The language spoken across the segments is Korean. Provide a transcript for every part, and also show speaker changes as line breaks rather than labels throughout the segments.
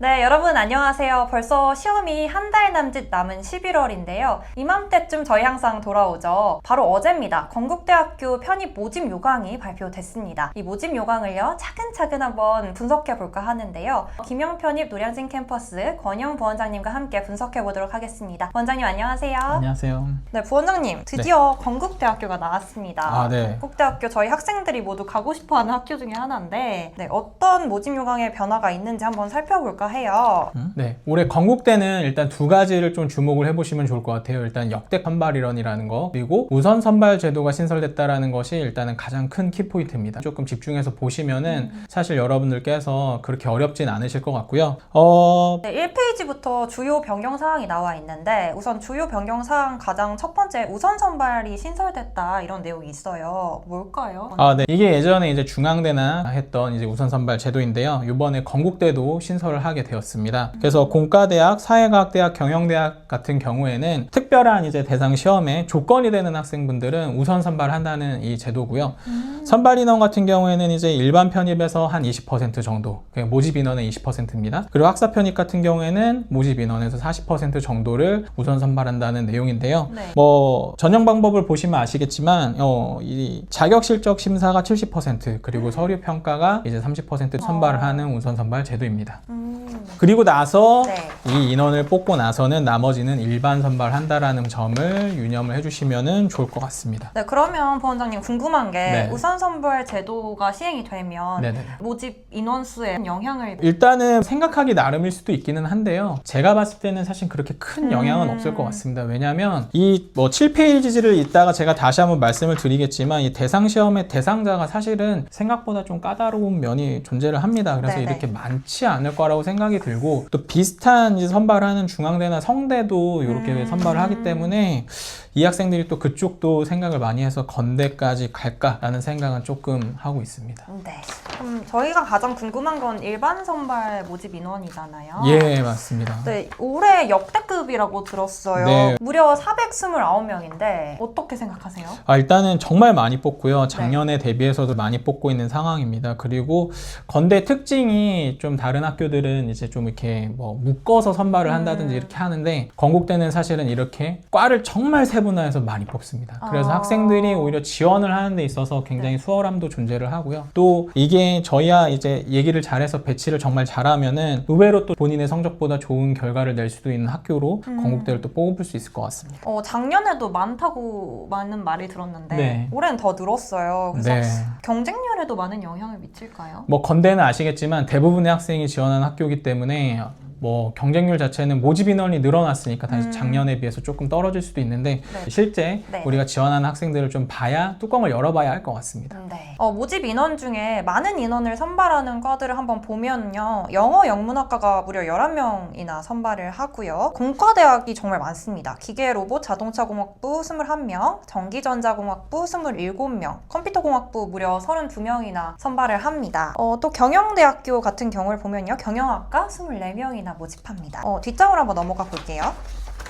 네, 여러분 안녕하세요. 벌써 시험이 한 달 남짓 남은 11월인데요. 이맘때쯤 저희 항상 돌아오죠. 바로 어제입니다. 건국대학교 편입 모집 요강이 발표됐습니다. 이 모집 요강을요, 차근차근 한번 분석해 볼까 하는데요. 김영 편입 노량진 캠퍼스 권영 부원장님과 함께 분석해 보도록 하겠습니다. 부원장님 안녕하세요.
안녕하세요.
네, 부원장님 드디어 건국대학교가 나왔습니다.
아, 네.
건국대학교 저희 학생들이 모두 가고 싶어하는 학교 중에 하나인데 네, 어떤 모집 요강의 변화가 있는지 한번 살펴볼까 해요.
음? 네. 올해 건국대는 일단 두 가지를 좀 주목을 해보시면 좋을 것 같아요. 일단 역대 선발 이론이라는 거, 그리고 우선 선발 제도가 신설됐다라는 것이 일단은 가장 큰 키포인트입니다. 조금 집중해서 보시면은 사실 여러분들께서 그렇게 어렵진 않으실 것 같고요. 어,
네, 1페이지부터 주요 변경 사항이 나와 있는데 우선 주요 변경 사항 가장 첫 번째 우선 선발이 신설됐다 이런 내용이 있어요. 뭘까요?
아, 네. 이게 예전에 이제 중앙대나 했던 이제 우선 선발 제도인데요. 이번에 건국대도 신설을 하게 되었습니다. 그래서 공과대학, 사회과학대학, 경영대학 같은 경우에는 특별한 이제 대상 시험에 조건이 되는 학생분들은 우선 선발한다는 이 제도고요. 선발 인원 같은 경우에는 이제 일반 편입에서 한 20% 정도, 그러니까 모집 인원의 20%입니다. 그리고 학사 편입 같은 경우에는 모집 인원에서 40% 정도를 우선 선발한다는 내용인데요.
네.
뭐 전형 방법을 보시면 아시겠지만 어, 이 자격 실적 심사가 70% 그리고 서류 평가가 이제 30% 선발을
어.
하는 우선 선발 제도입니다.
음,
그리고 나서
네.
이 인원을 뽑고 나서는 나머지는 일반 선발한다라는 점을 유념을 해주시면 좋을 것 같습니다.
네, 그러면 부원장님 궁금한 게
네.
우선 선발 제도가 시행이 되면
네네.
모집 인원수에 영향을
일단은 생각하기 나름일 수도 있기는 한데요. 제가 봤을 때는 사실 그렇게 큰 영향은
음.
없을 것 같습니다. 왜냐하면 이 뭐 7페이지를 이따가 제가 다시 한번 말씀을 드리겠지만 이 대상 시험의 대상자가 사실은 생각보다 좀 까다로운 면이 존재를 합니다. 그래서
네네.
이렇게 많지 않을 거라고 생각 이 들고 또 비슷한 선발하는 중앙대나 성대도 이렇게
음.
선발을 하기 때문에 이 학생들이 또 그쪽도 생각을 많이 해서 건대까지 갈까라는 생각은 조금 하고 있습니다.
네. 그럼 저희가 가장 궁금한 건 일반 선발 모집 인원이잖아요.
예, 맞습니다.
네, 올해 역대급이라고 들었어요.
네.
무려 429명인데 어떻게 생각하세요?
아, 일단은 정말 많이 뽑고요. 작년에 대비해서도 많이 뽑고 있는 상황입니다. 그리고 건대 특징이 좀 다른 학교들은 이제 좀 이렇게 뭐 묶어서 선발을 한다든지
음.
이렇게 하는데 건국대는 사실은 이렇게 과를 정말 세분화해서 많이 뽑습니다. 그래서
아.
학생들이 오히려 지원을 하는 데 있어서 굉장히 수월함도 존재를 하고요. 또 이게 저희야 이제 얘기를 잘해서 배치를 정말 잘하면은 의외로 또 본인의 성적보다 좋은 결과를 낼 수도 있는 학교로
음.
건국대를 또 뽑을 수 있을 것 같습니다.
어, 작년에도 많다고 많은 말이 들었는데
네.
올해는 더 늘었어요. 그래서
네.
경쟁률에도 많은 영향을 미칠까요?
뭐 건대는 아시겠지만 대부분의 학생이 지원하는 학교 때문에 뭐 경쟁률 자체는 모집 인원이 늘어났으니까 다시
음.
작년에 비해서 조금 떨어질 수도 있는데
네.
실제
네.
우리가 지원하는 학생들을 좀 봐야 뚜껑을 열어봐야 할 것 같습니다.
네. 어, 모집 인원 중에 많은 인원을 선발하는 과들을 한번 보면요. 영어 영문학과가 무려 11명이나 선발을 하고요. 공과대학이 정말 많습니다. 기계 로봇 자동차공학부 21명, 전기전자공학부 27명, 컴퓨터공학부 무려 32명이나 선발을 합니다. 어, 또 경영대학교 같은 경우를 보면요. 경영학과 24명이나 모집합니다. 어, 뒷장으로 한번 넘어가 볼게요.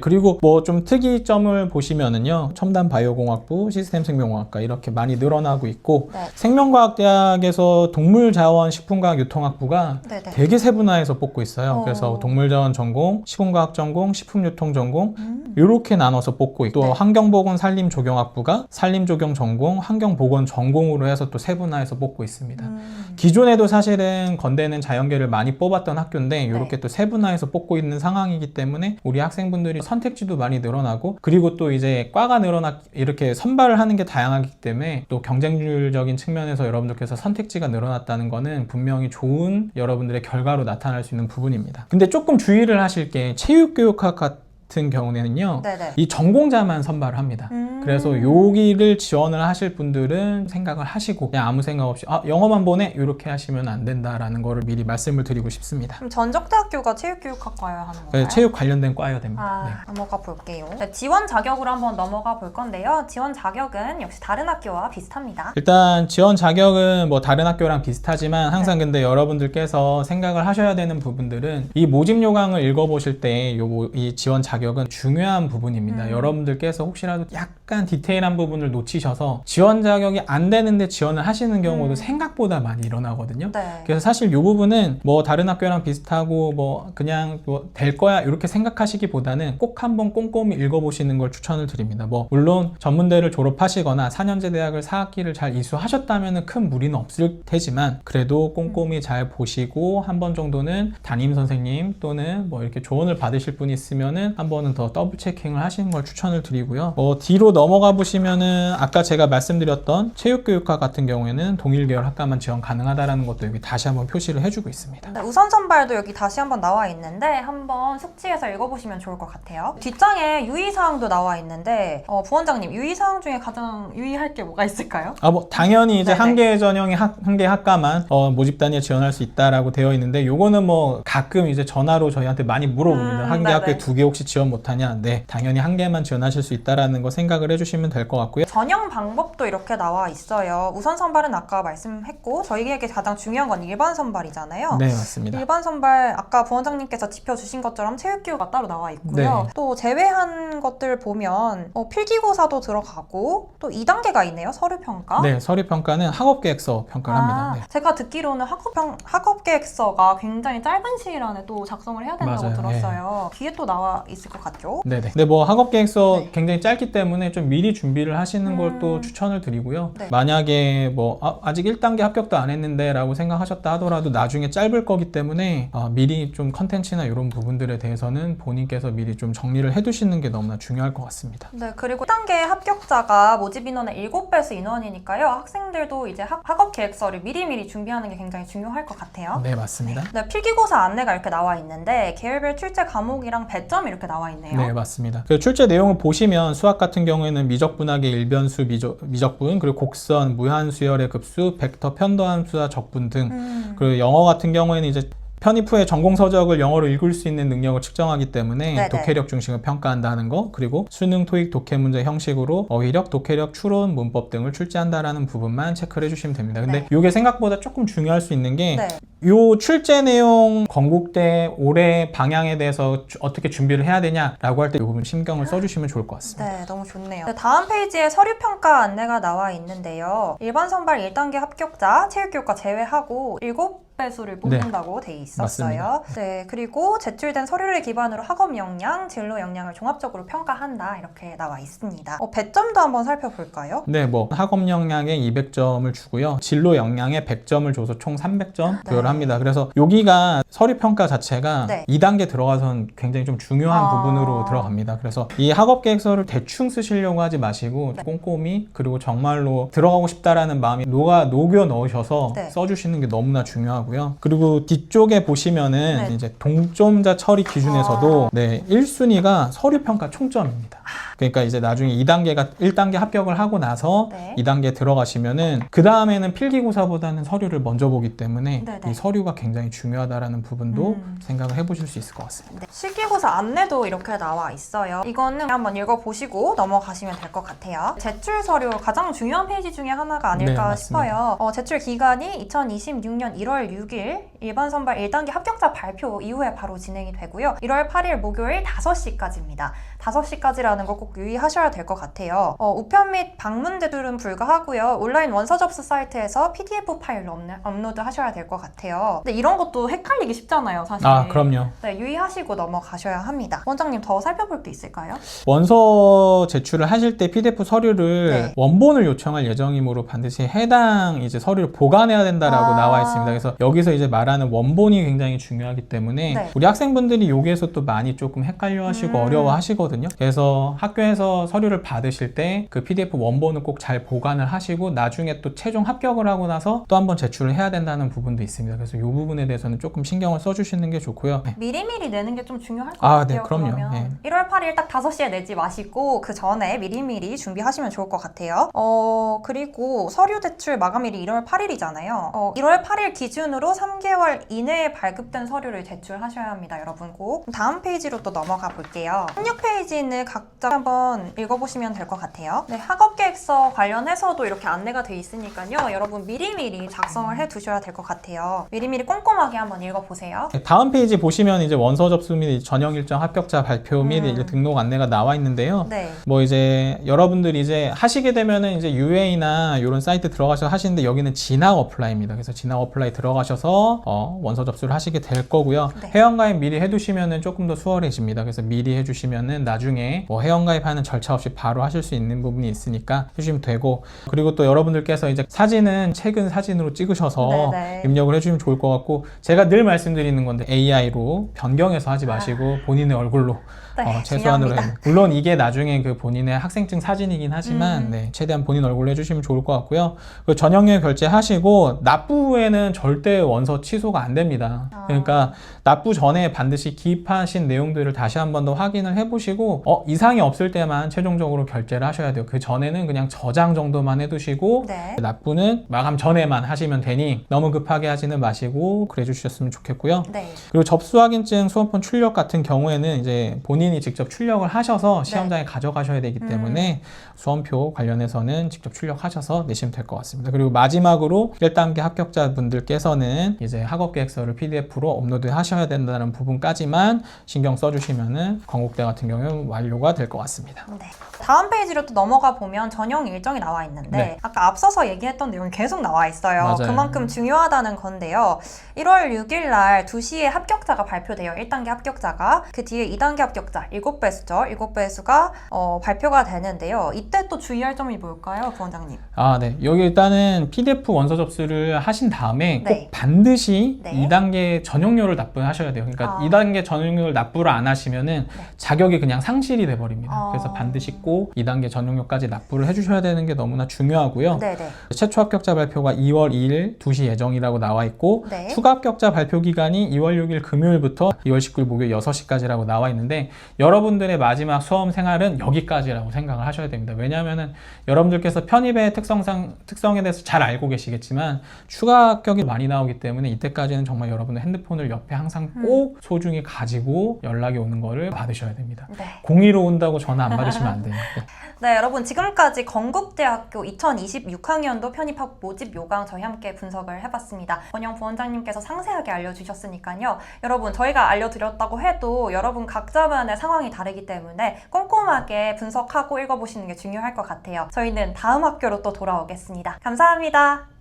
그리고 뭐 좀 특이점을 보시면은요 첨단 바이오공학부, 시스템 생명공학과 이렇게 많이 늘어나고 있고
네.
생명과학대학에서 동물자원, 식품과학, 유통학부가
네 네.
되게 세분화해서 뽑고 있어요.
어.
그래서 동물자원 전공, 식품과학 전공, 식품유통 전공
음.
이렇게 나눠서 뽑고 있고 또
네.
환경보건 산림조경학부가 산림조경 전공, 환경보건 전공으로 해서 또 세분화해서 뽑고 있습니다.
음.
기존에도 사실은 건대는 자연계를 많이 뽑았던 학교인데 이렇게
네.
또 세분화해서 뽑고 있는 상황이기 때문에 우리 학생분들이 선택지도 많이 늘어나고 그리고 또 이제 과가 늘어나 이렇게 선발을 하는 게 다양하기 때문에 또 경쟁률적인 측면에서 여러분들께서 선택지가 늘어났다는 거는 분명히 좋은 여러분들의 결과로 나타날 수 있는 부분입니다. 근데 조금 주의를 하실 게 체육교육학 같은 경우에는요.
네네.
이 전공자만 선발을 합니다.
음.
그래서 여기를 지원을 하실 분들은 생각을 하시고 그냥 아무 생각 없이 아 영어만 보내 이렇게 하시면 안 된다라는 거를 미리 말씀을 드리고 싶습니다.
그럼 전적대학교가 체육교육학과여야 하는 건가요?
네, 체육 관련된 과여야 됩니다.
아,
네.
넘어가 볼게요. 네, 지원 자격으로 한번 넘어가 볼 건데요. 지원 자격은 역시 다른 학교와 비슷합니다.
일단 지원 자격은 뭐 다른 학교랑 비슷하지만 항상 근데 여러분들께서 생각을 하셔야 되는 부분들은 이 모집 요강을 읽어보실 때 요 이 지원 자격 자격은 중요한 부분입니다.
음.
여러분들께서 혹시라도 약간 디테일한 부분을 놓치셔서 지원 자격이 안 되는데 지원을 하시는 경우도
음.
생각보다 많이 일어나거든요.
네.
그래서 사실 이 부분은 뭐 다른 학교랑 비슷하고 뭐 그냥 뭐 될 거야 이렇게 생각하시기보다는 꼭 한번 꼼꼼히 읽어보시는 걸 추천을 드립니다. 뭐 물론 전문대를 졸업하시거나 4년제 대학을 4학기를 잘 이수하셨다면 큰 무리는 없을 테지만 그래도 꼼꼼히 잘 보시고 한 번 정도는 담임 선생님 또는 뭐 이렇게 조언을 받으실 분이 있으면은 한 번은 더 더블 체킹을 하시는 걸 추천을 드리고요. 뭐 뒤로 넘어가 보시면은 아까 제가 말씀드렸던 체육교육학 같은 경우에는 동일 계열 학과만 지원 가능하다라는 것도 여기 다시 한번 표시를 해주고 있습니다.
네, 우선 선발도 여기 다시 한번 나와 있는데 한번 숙지해서 읽어보시면 좋을 것 같아요. 뒷장에 유의사항도 나와 있는데 어, 부원장님 유의사항 중에 가장 유의할 게 뭐가 있을까요?
아, 뭐, 당연히 이제
네네.
한개 전형의 학, 한개 학과만, 어, 모집 단위에 지원할 수 있다라고 되어 있는데, 요거는 뭐, 가끔 이제 전화로 저희한테 많이 물어봅니다.
음,
한개
네네.
학교에 두 개 혹시 지원 못하냐? 네. 당연히 한 개만 지원하실 수 있다라는 거 생각을 해주시면 될 것 같고요.
전형 방법도 이렇게 나와 있어요. 우선 선발은 아까 말씀했고 저희에게 가장 중요한 건 일반 선발이잖아요.
네, 맞습니다.
일반 선발 아까 부원장님께서 짚어주신 것처럼 체육교육가 따로 나와 있고요.
네.
또 제외한 것들 보면 어, 필기고사도 들어가고 또 2단계가 있네요. 서류 평가.
네, 서류 평가는 학업 계획서 평가를 합니다.
아,
네.
제가 듣기로는 학업 평, 학업 계획서가 굉장히 짧은 시일 안에 또 작성을 해야 된다고
맞아요.
들었어요. 뒤에 또 나와 있을 것 같죠?
네네. 근데 뭐 학업 계획서
네.
굉장히 짧기 때문에 좀 미리 준비를 하시는 걸또
음.
추천을 드리고요.
네.
만약에 뭐 아, 직 1단계 합격도 안 했는데라고 생각하셨다 하더라도 나중에 짧을 거기 때문에 어, 미리 좀 컨텐츠나 이런 부분들에 대해서는 본인께서 미리 좀 정리를 해두시는 게 너무나 중요할 것 같습니다.
네, 그리고 1단계 합격자가 모집 인원의 7배수 인원이니까요. 학생들도 이제 학, 학업 계획서를 미리미리 준비하는 게 굉장히 중요할 것 같아요.
네, 맞습니다.
네, 필기고사 안내가 이렇게 나와 있는데 계열별 출제 과목이랑 배점 이렇게 나와 있네요.
네, 맞습니다. 그 출제 내용을 보시면 수학 같은 경우에는 미적분학의 일변수, 미적, 미적분, 그리고 곡선, 무한수열의 급수, 벡터 편도함수와 적분 등
음,
그리고 영어 같은 경우에는 이제 편입 후에 전공 서적을 영어로 읽을 수 있는 능력을 측정하기 때문에
네네.
독해력 중심을 평가한다는 거 그리고 수능 토익 독해 문제 형식으로 어휘력, 독해력, 추론, 문법 등을 출제한다라는 부분만 체크를 해주시면 됩니다. 근데
네.
이게 생각보다 조금 중요할 수 있는 게
네.
요 출제 내용 건국대 올해 방향에 대해서 주- 어떻게 준비를 해야 되냐라고 할때이 부분 신경을 써주시면 좋을 것 같습니다.
네, 너무 좋네요. 네, 다음 페이지에 서류 평가 안내가 나와 있는데요. 일반 선발 1단계 합격자, 체육교육과 제외하고 7배수를 뽑는다고 돼 있었어요. 네, 그리고 제출된 서류를 기반으로 학업 역량, 진로 역량을 종합적으로 평가한다. 이렇게 나와 있습니다. 어, 배점도 한번 살펴볼까요?
네, 뭐 학업 역량에 200점을 주고요. 진로 역량에 100점을 줘서 총 300점
네.
부여를 합니다. 그래서 여기가 서류 평가 자체가
네.
2단계 들어가선 굉장히 좀 중요한
아.
부분으로 들어갑니다. 그래서 이 학업 계획서를 대충 쓰시려고 하지 마시고
네.
꼼꼼히 그리고 정말로 들어가고 싶다라는 마음이 녹아 녹여 넣으셔서
네.
써주시는 게 너무나 중요하고요. 그리고 뒤쪽에 보시면은
네.
이제 동점자 처리 기준에서도
아.
네, 1순위가 서류 평가 총점입니다. 그러니까 이제 나중에 2단계가 1단계 합격을 하고 나서
네.
2단계 들어가시면은 그 다음에는 필기고사보다는 서류를 먼저 보기 때문에
네 네.
이 서류가 굉장히 중요하다라는 부분도
음.
생각을 해보실 수 있을 것 같습니다.
네, 실기고사 안내도 이렇게 나와 있어요. 이거는 한번 읽어보시고 넘어가시면 될 것 같아요. 제출 서류 가장 중요한 페이지 중에 하나가
네,
아닐까
맞습니다.
싶어요. 어, 제출 기간이 2026년 1월 6일 일반 선발 1단계 합격자 발표 이후에 바로 진행이 되고요. 1월 8일 목요일 5시까지입니다. 5시까지라는 거 꼭 유의하셔야 될 것 같아요. 어, 우편 및 방문 제출은 불가하고요. 온라인 원서 접수 사이트에서 PDF 파일로 업로- 업로드 하셔야 될 것 같아요. 근데 이런 것도 헷갈리기 쉽잖아요, 사실.
아, 그럼요.
네, 유의하시고 넘어가셔야 합니다. 원장님 더 살펴볼 게 있을까요?
원서 제출을 하실 때 PDF 서류를
네.
원본을 요청할 예정이므로 반드시 해당 이제 서류를 보관해야 된다라고
아.
나와 있습니다. 그래서 여기서 이제 말하는 원본이 굉장히 중요하기 때문에
네.
우리 학생분들이 여기에서 또 많이 조금 헷갈려 하시고
음.
어려워 하시거든요. 그래서 학교에서 서류를 받으실 때 그 PDF 원본을 꼭잘 보관을 하시고 나중에 또 최종 합격을 하고 나서 또 한번 제출을 해야 된다는 부분도 있습니다. 그래서 이 부분에 대해서는 조금 신경을 써주시는 게 좋고요. 네.
미리미리 내는 게 좀 중요할 것
아,
같아요.
네, 그럼요. 네.
1월 8일 딱 5시에 내지 마시고 그 전에 미리미리 준비하시면 좋을 것 같아요. 어, 그리고 서류 제출 마감일이 1월 8일이잖아요. 어, 1월 8일 기준으로 3개월 이내에 발급된 서류를 제출하셔야 합니다, 여러분 꼭. 다음 페이지로 또 넘어가 볼게요. 16페이지 는 각자 한번 읽어보시면 될 것 같아요. 네, 학업 계획서 관련해서도 이렇게 안내가 돼 있으니까요. 여러분 미리미리 작성을 해 두셔야 될 것 같아요. 미리미리 꼼꼼하게 한번 읽어보세요.
다음 페이지 보시면 이제 원서 접수 및 전형 일정 합격자 발표 및
음.
이제 등록 안내가 나와 있는데요.
네.
뭐 이제 여러분들이 이제 하시게 되면은 이제 UA나 이런 사이트 들어가셔서 하시는데 여기는 진학 어플라이입니다. 그래서 진학 어플라이 들어가셔서 어, 원서 접수를 하시게 될 거고요.
네.
회원가입 미리 해두시면은 조금 더 수월해집니다. 그래서 미리 해주시면은 나중에 뭐 회원 가입하는 절차 없이 바로 하실 수 있는 부분이 있으니까 해주시면 되고 그리고 또 여러분들께서 이제 사진은 최근 사진으로 찍으셔서
네네.
입력을 해주시면 좋을 것 같고 제가 늘 말씀드리는 건데 AI로 변경해서 하지 마시고 본인의 얼굴로
네,
어, 최소한으로. 물론 이게 나중에 그 본인의 학생증 사진이긴 하지만
음.
네, 최대한 본인 얼굴로 해주시면 좋을 것 같고요. 그 전형료 결제하시고 납부 후에는 절대 원서 취소가 안 됩니다.
아.
그러니까 납부 전에 반드시 기입하신 내용들을 다시 한 번 더 확인을 해보시고 어, 이상이 없을 때만 최종적으로 결제를 하셔야 돼요. 그 전에는 그냥 저장 정도만 해두시고
네.
납부는 마감 전에만 하시면 되니 너무 급하게 하지는 마시고 그래 주셨으면 좋겠고요.
네.
그리고 접수 확인증 수험권 출력 같은 경우에는 이제 본인 이 직접 출력을 하셔서
네.
시험장에 가져가셔야 되기
음.
때문에 수험표 관련해서는 직접 출력하셔서 내시면 될 것 같습니다. 그리고 마지막으로 1단계 합격자분들께서는 이제 학업 계획서를 PDF로 업로드 하셔야 된다는 부분까지만 신경 써주시면은 건국대 같은 경우는 완료가 될 것 같습니다.
네. 다음 페이지로 또 넘어가 보면 전형 일정이 나와 있는데
네.
아까 앞서서 얘기했던 내용이 계속 나와 있어요.
맞아요.
그만큼 중요하다는 건데요. 1월 6일 날 2시에 합격자가 발표돼요. 1단계 합격자가. 그 뒤에 2단계 합격자 7배수죠. 7배수가 어, 발표가 되는데요. 이때 또 주의할 점이 뭘까요, 부원장님?
아, 네. 여기 일단은 PDF 원서 접수를 하신 다음에 꼭
네.
반드시
네.
2단계 전용료를 납부하셔야 돼요. 그러니까
아.
2단계 전용료를 납부를 안 하시면은 자격이 그냥 상실이 돼 버립니다.
아.
그래서 반드시 꼭 2단계 전용료까지 납부를 해 주셔야 되는 게 너무나 중요하고요.
네 네.
최초 합격자 발표가 2월 2일 2시 예정이라고 나와 있고
네.
추가 합격자 발표 기간이 2월 6일 금요일부터 2월 19일 목요일 6시까지라고 나와 있는데 여러분들의 마지막 수험 생활은 여기까지라고 생각을 하셔야 됩니다. 왜냐하면은 여러분들께서 편입의 특성상 특성에 대해서 잘 알고 계시겠지만 추가 합격이 많이 나오기 때문에 이때까지는 정말 여러분의 핸드폰을 옆에 항상 꼭 소중히 가지고 연락이 오는 거를 받으셔야 됩니다.
네.
공의로 온다고 전화 안 받으시면 안 돼요. 네.
네, 여러분 지금까지 건국대학교 2026학년도 편입학 모집 요강 저희 함께 분석을 해봤습니다. 원영 부원장님께서 상세하게 알려주셨으니까요. 여러분 저희가 알려드렸다고 해도 여러분 각자만 의 상황이 다르기 때문에 꼼꼼하게 분석하고 읽어보시는 게 중요할 것 같아요. 저희는 다음 학교로 또 돌아오겠습니다. 감사합니다.